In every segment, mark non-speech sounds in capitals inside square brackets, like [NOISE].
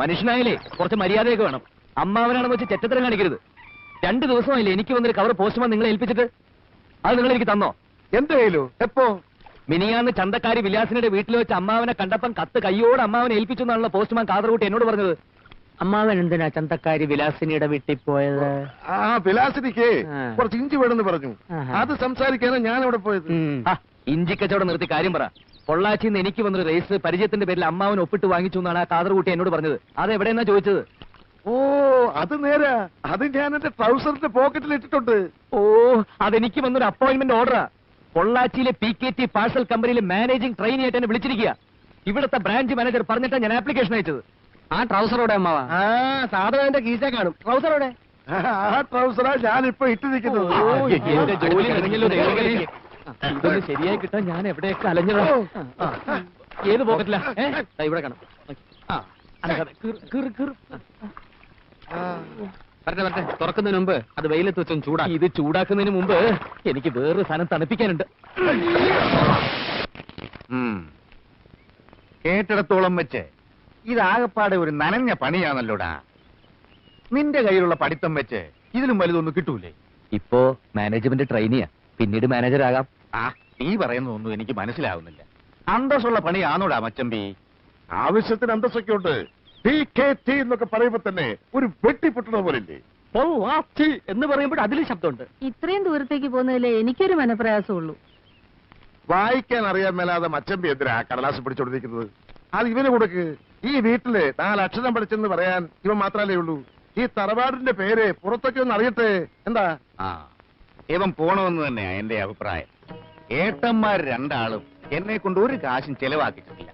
മനുഷ്യനായാലേ കുറച്ച് മര്യാദയൊക്കെ വേണം. അമ്മാവനാണെന്ന് വെച്ച് ചെറ്റത്തരം കാണിക്കരുത്. രണ്ടു ദിവസമായില്ലേ എനിക്ക് വന്നൊരു കവർ പോസ്റ്റ്മാൻ നിങ്ങളെ ഏൽപ്പിച്ചിട്ട്? അത് നിങ്ങൾ എനിക്ക് തന്നോ? എന്തായാലും എപ്പോ? മിനിയാന്ന് ചന്തക്കാരി വിലാസിനുടെ വീട്ടിൽ വെച്ച് അമ്മാവനെ കണ്ടപ്പം കത്ത് കയ്യോട് അമ്മാവനെ ഏൽപ്പിച്ചു എന്നാണല്ലോ പോസ്റ്റ്മാൻ കാതറുകൂട്ടി എന്നോട് പറഞ്ഞത്. അമ്മാവൻ എന്തിനാ ചന്തക്കാരി വിലാസിനിയുടെ വീട്ടിൽ പോയത്? ആ വിലാസിനിക്ക്. കുറച്ച് ഇഞ്ചി വേണമെന്ന് പറഞ്ഞു. അത് സംസാരിക്കാനാ ഞാൻ അവിടെ പോയത് ഇഞ്ചി കച്ചവടം നിർത്തി കാര്യം പറ. പൊള്ളാച്ചിന്ന് എനിക്ക് വന്നൊരു റേസ് പരിചയത്തിന്റെ പേരിൽ അമ്മാവൻ ഒപ്പിട്ട് വാങ്ങിച്ചു എന്നാണ് ആ കാതർകൂട്ടി എന്നോട് പറഞ്ഞത്. അത് എവിടെയെന്നാ ചോദിച്ചത്? ഓ അത് നേരാ. അത് ഞാൻ എന്റെ ട്രൗസറിന്റെ പോക്കറ്റിൽ ഇട്ടിട്ടുണ്ട്. ഓ അതെനിക്ക് വന്നൊരു അപ്പോയിന്റ്മെന്റ് ഓർഡറാ പൊള്ളാച്ചിയിലെ പി കെ ടി പാഴ്സൽ കമ്പനിയിലെ മാനേജിംഗ് ട്രെയിനി ആയിട്ട് എന്നെ വിളിച്ചിരിക്കുക. ഇവിടുത്തെ ബ്രാഞ്ച് മാനേജർ പറഞ്ഞിട്ടാണ് ഞാൻ ആപ്ലിക്കേഷൻ അയച്ചത്. ആ ട്രൗസറോടെ അമ്മാവ. ആ സാധനം എന്റെ കീശ കാണും. ട്രൗസറോടെ? ആ ട്രൗസറാ ഞാൻ ഇപ്പൊ ഇട്ടിരിക്കുന്നത്. ഓ, എന്റെ ജോലി കഴിഞ്ഞല്ലോ ദൈവമേ. ഇതൊന്ന് ശരിയായി കിട്ടാൻ ഞാൻ എവിടെയൊക്കെ അലഞ്ഞതാ? ആ, ഏത് പോക്കറ്റിലാ? ഏ? ദാ ഇവിടെ കാണാം. ആ, അനക്കാതെ. കീറ്, കീറ്, കീറ്. വരട്ടെ വരട്ടെ. തുറക്കുന്നതിന് മുമ്പ് അത് വെയിലത്ത് വെച്ചൊന്ന് ചൂടാ. ഇത് ചൂടാക്കുന്നതിന് മുമ്പ് എനിക്ക് വേറൊരു സാധനം തണുപ്പിക്കാനുണ്ട്. കേട്ടിടത്തോളം വെച്ച്. ഇതാകപ്പാടെ ഒരു നനഞ്ഞ പണിയാണല്ലോടാ. നിന്റെ കയ്യിലുള്ള പഠിത്തം വെച്ച് ഇതിലും വലുതൊന്നും കിട്ടൂലേ? ഇപ്പോ മാനേജ്മെന്റ് ട്രെയിനിയാ. പിന്നീട് മാനേജർ ആകാം ആ നീ പറയുന്നതൊന്നും എനിക്ക് മനസ്സിലാവുന്നില്ല. അന്തസ്സുള്ള പണിയാണോടാ മച്ചമ്പി? ആവശ്യത്തിന് അന്തസ്സൊക്കെ ഉണ്ട് ടി കെ ടി എന്നൊക്കെ പറയുമ്പോ തന്നെ ഒരു വെട്ടി പൊട്ടണ പോലില്ലേ എന്ന് പറയുമ്പോൾ അതിലും ശബ്ദമുണ്ട്. ഇത്രയും ദൂരത്തേക്ക് പോകുന്നതിലേ എനിക്കൊരു മനപ്രയാസമുള്ളൂ. വായിക്കാൻ അറിയാൻ മേലാതെ മച്ചമ്പി എന്തിനാ കടലാസ് പിടിച്ചോണ്ടിരിക്കുന്നത്? അത് ഇവന് കൊടുക്ക്. ഈ വീട്ടിൽ നാലക്ഷരം പഠിച്ചെന്ന് പറയാൻ ഇവ മാത്രല്ലേ ഉള്ളൂ. ഈ തറവാടിന്റെ പേര് പുറത്തൊക്കെ ഒന്ന് അറിയട്ടെ. എന്താ? ആ ഇവൻ പോണമെന്ന് തന്നെയാ എന്റെ അഭിപ്രായം. ഏട്ടന്മാർ രണ്ടാളും എന്നെ കൊണ്ട് ഒരു കാശും ചെലവാക്കിയിട്ടില്ല.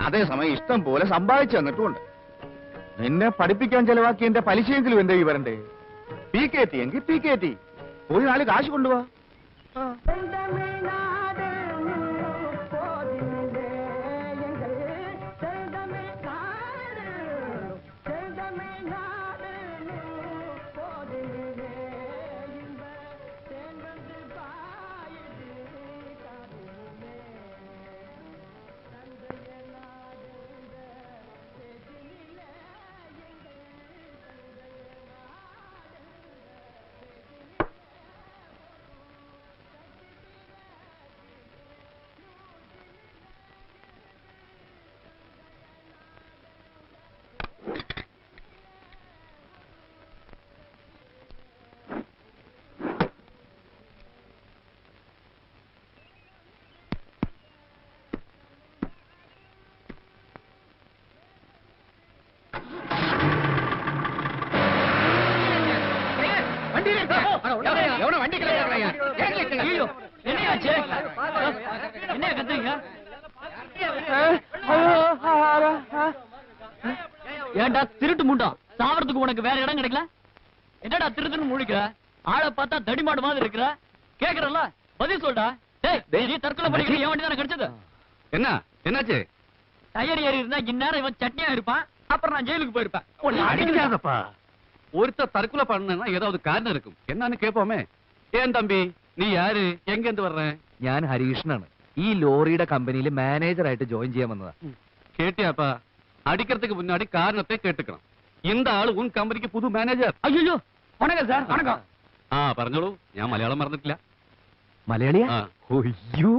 അതേസമയം ഇഷ്ടം പോലെ സമ്പാദിച്ചു തന്നിട്ടുമുണ്ട്. നിന്നെ പഠിപ്പിക്കാൻ ചെലവാക്കി എന്റെ പലിശയെങ്കിലും എന്റെ ഈ വരണ്ടേ? പി കെ ടി എങ്കിൽ പി കെ ടി. ഒരു നാല് കാശ് കൊണ്ടുപോവാ ஏன்டா திருட்டு முண்டா? சாவறதுக்கு உனக்கு வேற இடம் கிடைக்கல? என்னடா திருட்டுன்னு முழிக்கிற? ஆளை பார்த்தா தடிமாடு மாதிரி இருக்கிற? கேக்குறல்ல? பதில் சொல்டா. டேய் நீ தற்கொலை பண்ணிக்கிற என் வண்டி தானே கிடைச்சது? என்ன? என்னாச்சு? டயர் ஏறி இருந்தா இந்நேரம் இவன் சட்னியா இருப்பான். அப்புறம் நான் ஜெயிலுக்கு போயிருப்பேன். உன்னை அடிக்காதப்பா. ஒருத்தர் தற்கொலை பண்ணா ஏதாவது காரணம் இருக்கும் என்னன்னு கேட்போமே ஏன் தம்பி நீ யாரு எங்க இருந்து வர்ற ഞാൻ ഹരീഷനാണ് ഈ ലോറിയുടെ കമ്പനിയിൽ മാനേജറായിട്ട് ജോയിൻ ചെയ്യാൻ വന്നതാ கேட்டியாப்பா அடிக்கிறதுக்கு முன்னாடி காரணத்தை கேட்டுக்கணும் இந்த ஆளு உன் கம்பெனிக்கு புது மேனேஜர் ஐயோ வணக்கம் சார் வணக்கம் ആ പറഞ്ഞോളൂ ഞാൻ മലയാളം മറന്നിട്ടില്ല മലയാളിയാ ആ. ഒയ്യോ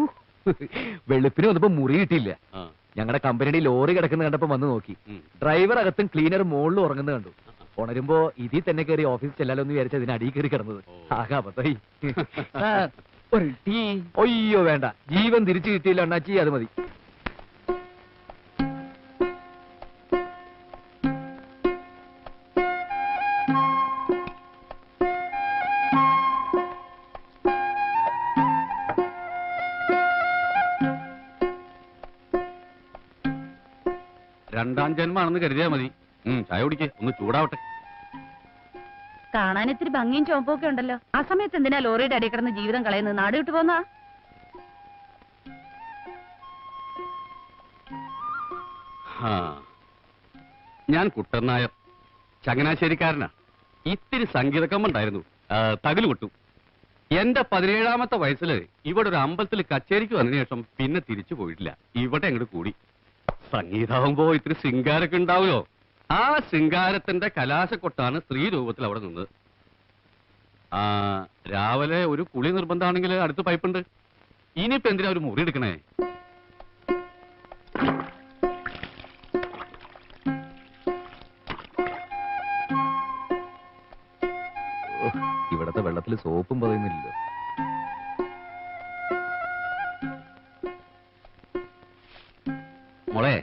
വെളുപ്പിന് വന്നപ്പോ മുറി കിട്ടിയില്ല ആ, ഞങ്ങളുടെ കമ്പനിയുടെ ലോറി കിടക്കുന്ന കണ്ടപ്പോ വന്ന് നോക്കി ഉം. ഡ്രൈവർ അകത്തും ക്ലീനർ മുകളിലും ഉറങ്ങുന്നത് കണ്ടു ഉണരുമ്പോ ഇതിൽ തന്നെ കയറി ഓഫീസ് ചെല്ലാലോ എന്ന് വിചാരിച്ച അതിന് അടിയിൽ കയറി കിടന്നത്. ആകാ പത്തായി [LAUGHS] ഒരു ടീ. ഒയ്യോ വേണ്ട. ജീവൻ തിരിച്ചു കിട്ടിയില്ല അണ്ണാച്ചി. അത് മതി. രണ്ടാം ജന്മാണെന്ന് കരുതിയാ മതി. ചായ കുടിക്കേ ഒന്ന് ചൂടാവട്ടെ. കാണാൻ ഇത്തിരി ഭംഗിയും ചോമ്പൊക്കെ ഉണ്ടല്ലോ. ആ സമയത്ത് എന്തിനാ ലോറിയുടെ അടിയിൽ കിടന്ന് ജീവിതം കളയുന്നത്? നാട് വിട്ടു പോന്നാ. ഞാൻ കുട്ടൻ നായർ ചങ്ങനാശ്ശേരിക്കാരനാ. ഇത്തിരി സംഗീതക്കമ്മുണ്ടായിരുന്നു ഉണ്ടായിരുന്നു തകിൽ കൊട്ടു എന്റെ പതിനേഴാമത്തെ വയസ്സിൽ ഇവിടെ ഒരു അമ്പലത്തിൽ കച്ചേരിക്ക് വന്നതിന് ശേഷം പിന്നെ തിരിച്ചു പോയിട്ടില്ല. ഇവിടെ അങ്ങോട്ട് കൂടി. സംഗീതാവുമ്പോ ഇത്തിരി ശൃംഗാരൊക്കെ ഉണ്ടാവുമല്ലോ. ആ ശൃംഗാരത്തിന്റെ കലാശക്കൊട്ടാണ് സ്ത്രീ രൂപത്തിൽ അവിടെ നിന്നത്. ആ രാവിലെ ഒരു കുളി നിർബന്ധമാണെങ്കിൽ അടുത്ത് പൈപ്പുണ്ട്. ഇനിയിപ്പോ എന്തിനാ ഒരു മുറി എടുക്കണേ? ഇവിടത്തെ വെള്ളത്തിൽ സോപ്പും പറയുന്നില്ല മോളെ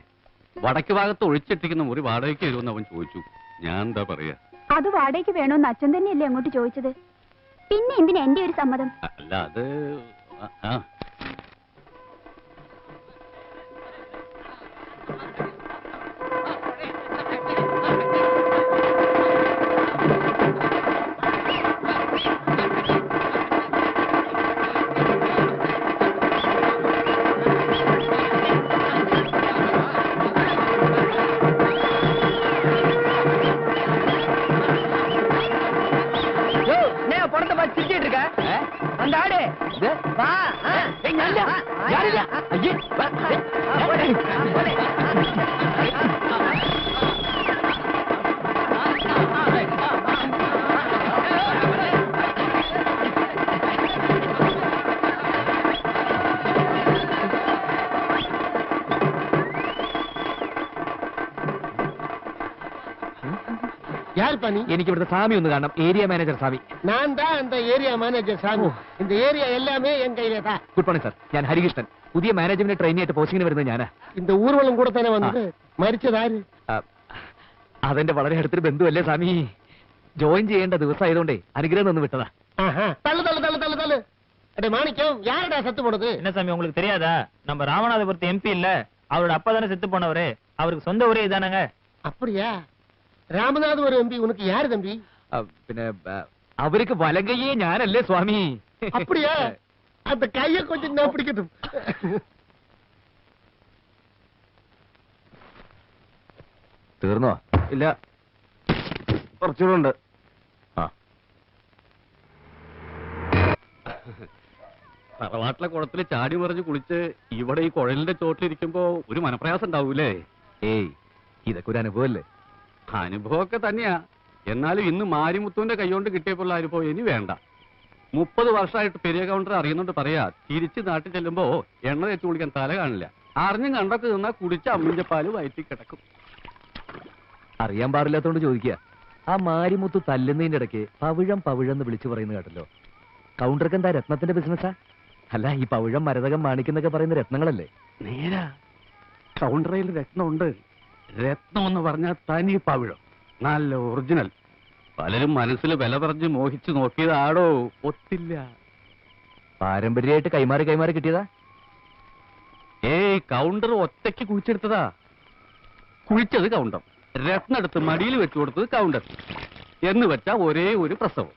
വടക്ക് ഭാഗത്ത് ഒഴിച്ചിട്ടിരിക്കുന്ന മുറി വാടകയ്ക്ക് വരുമെന്ന് അവൻ ചോദിച്ചു. ഞാൻ എന്താ പറയാ? അത് വാടകയ്ക്ക് വേണോന്ന് അച്ഛൻ തന്നെയല്ലേ അങ്ങോട്ട് ചോദിച്ചത്? പിന്നെ എന്തിനാ എന്റെ ഒരു സമ്മതം? അല്ല അത് ആ, யாருப்பா நீ എനിക്ക് ഇവിടുത്തെ സ്വാമി ഒന്ന് കാണണം ഏരിയ മാനേജർ സ്വാമി நான் தான் அந்த ஏரியா மேனேஜர் சாமி. இந்த ஏரியா எல்லாமே என் கையில தான். ഗുഡ് മോർണിംഗ് സാർ ഞാൻ ഹരികൃഷ്ണൻ. പുതിയ മാനേജ്മെന്റ് ട്രെയിനിയായിട്ട് പോസ്റ്റിങ്ങിന് വരുന്നത് ഞാനാ. இந்த ஊர்வலம் கூட தானே வந்தது மரிச்சதாரு ആ, അതെന്റെ വളരെ അടുത്തൊരു ബന്ധുവല്ലേ സ്വാമി? ജോയിൻ ചെയ്യേണ്ട ദിവസമായതുകൊണ്ടേ അനുഗ്രഹം തന്നു വിട്ടതാ. ஆஹா. தள்ளு தள்ளு தள்ளு தள்ளு தள்ளு அடே மாணிக்கம் யாருடா செத்து போடுது என்ன சாமி உங்களுக்கு தெரியாதா? நம்ம ராமநாதபுரத்து எம்பி இல்ல அவரோட அப்பா தானே செத்து போனவரு அவருக்கு சொந்த ஊரே இதானங்க அப்படியா? ராமநாத் ஒரு எம்பி உனக்கு யாரு தம்பி ആ, പിന്നെ ആ, അവർക്ക് വലങ്കയ്യേ ഞാനല്ലേ സ്വാമി அப்படியா அந்த கைய கொஞ்சம் நான் பிடிக்கட்டும் തീർന്നോ ഇല്ല കുറച്ചുകൂടെ ആ തറവാട്ടിലെ കുളത്തിൽ ചാടി മറിഞ്ഞ് കുളിച്ച് ഇവിടെ ഈ കുഴലിന്റെ ചോട്ടിലിരിക്കുമ്പോ ഒരു മനപ്രയാസം ഉണ്ടാവൂലേ ഏയ് ഇതൊക്കെ ഒരു അനുഭവല്ലേ അനുഭവമൊക്കെ തന്നെയാ. എന്നാലും ഇന്ന് മാരിമുത്തുവിന്റെ കൈകൊണ്ട് കിട്ടിയപ്പോൾ അനുഭവം ഇനി വേണ്ട. മുപ്പത് വർഷമായിട്ട് പെരിയ കൗണ്ടർ അറിയുന്നുണ്ട് പറയാ. തിരിച്ച് നാട്ടിൽ ചെല്ലുമ്പോ എണ്ണ തേച്ച് കുളിക്കാൻ തല കാണില്ല. അറിഞ്ഞും കണ്ടൊക്കെ നിന്നാ കുടിച്ച അമ്മിഞ്ചപ്പാൽ പാൽ വയറ്റി കിടക്കും. അറിയാൻ പാടില്ലാത്തോണ്ട് ചോദിക്കുക ആ മാരിമുത്ത് തല്ലുന്നതിന്റെ ഇടയ്ക്ക് പവിഴം പവിഴം എന്ന് വിളിച്ചു പറയുന്നത് കേട്ടല്ലോ. കൗണ്ടർക്ക് എന്താ രത്നത്തിന്റെ ബിസിനസ്സാ? അല്ല ഈ പവിഴം മരതകം മാണിക്കുന്നൊക്കെ പറയുന്ന രത്നങ്ങളല്ലേ? നേരാ. കൗണ്ടറയിൽ രത്നമുണ്ട്. രത്നം എന്ന് പറഞ്ഞാൽ തനി പവിഴം. നല്ല ഒറിജിനൽ പലരും മനസ്സിൽ വില പറഞ്ഞ് മോഹിച്ച് നോക്കിയതാടോ. ഒത്തില്ല. പാരമ്പര്യമായിട്ട് കൈമാറി കൈമാറി കിട്ടിയതാ? ഏയ് കൗണ്ടർ ഒറ്റയ്ക്ക് കുഴിച്ചെടുത്തതാ. കുഴിച്ചത് കൗണ്ടർ രത്നം എടുത്ത് മടിയിൽ വെച്ചു കൊടുത്തത് കൗണ്ടർ എന്ന് വെച്ചാ ഒരേ ഒരു പ്രസവം.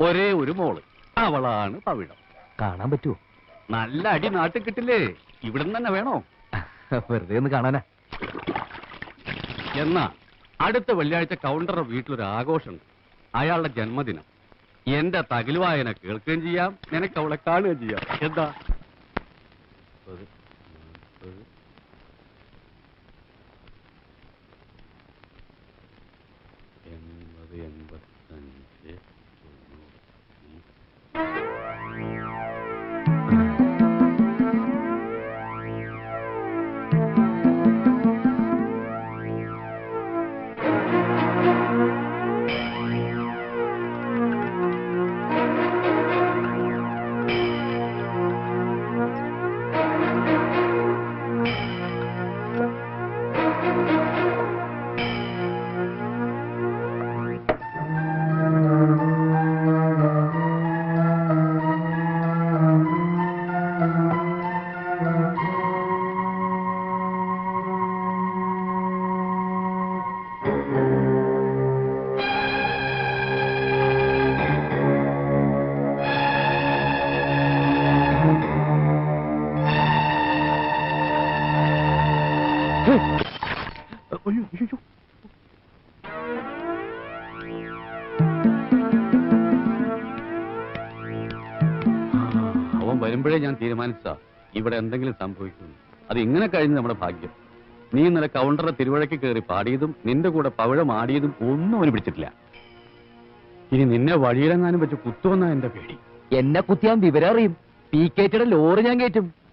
ഒരേ ഒരു മോൾ. അവളാണ് പവിഴം. കാണാൻ പറ്റുമോ നല്ല അടി നാട്ടിൽ കിട്ടില്ലേ? ഇവിടുന്ന് തന്നെ വേണോ? വെറുതെ ഒന്ന് കാണാനാ. എന്നാ അടുത്ത വെള്ളിയാഴ്ച കൗണ്ടറുടെ വീട്ടിലൊരു ആഘോഷമുണ്ട് അയാളുടെ ജന്മദിനം. എന്റെ തകിൽ വായന കേൾക്കുകയും ചെയ്യാം നിനക്ക് അവളെ കാണുകയും ചെയ്യാം. എന്താ? വരുമ്പോഴേ ഞാൻ തീരുമാനിച്ചാ ഇവിടെ എന്തെങ്കിലും സംഭവിക്കുന്നു. അത് ഇങ്ങനെ കഴിഞ്ഞ് നമ്മുടെ ഭാഗ്യം. നീ ഇന്നലെ കൗണ്ടറെ തിരുവഴക്ക് കയറി പാടിയതും നിന്റെ കൂടെ പവിഴം ആടിയതും ഒന്നും അവന് പിടിച്ചിട്ടില്ല. ഇനി നിന്നെ വഴിയിലെങ്ങാനും വെച്ച് കുത്തുവെന്നാ എന്റെ പേടി. എന്നെ കുത്തിയാൻ വിവരം അറിയും. പി കെറ്റിയുടെ ലോറി ഞാൻ കയറ്റും.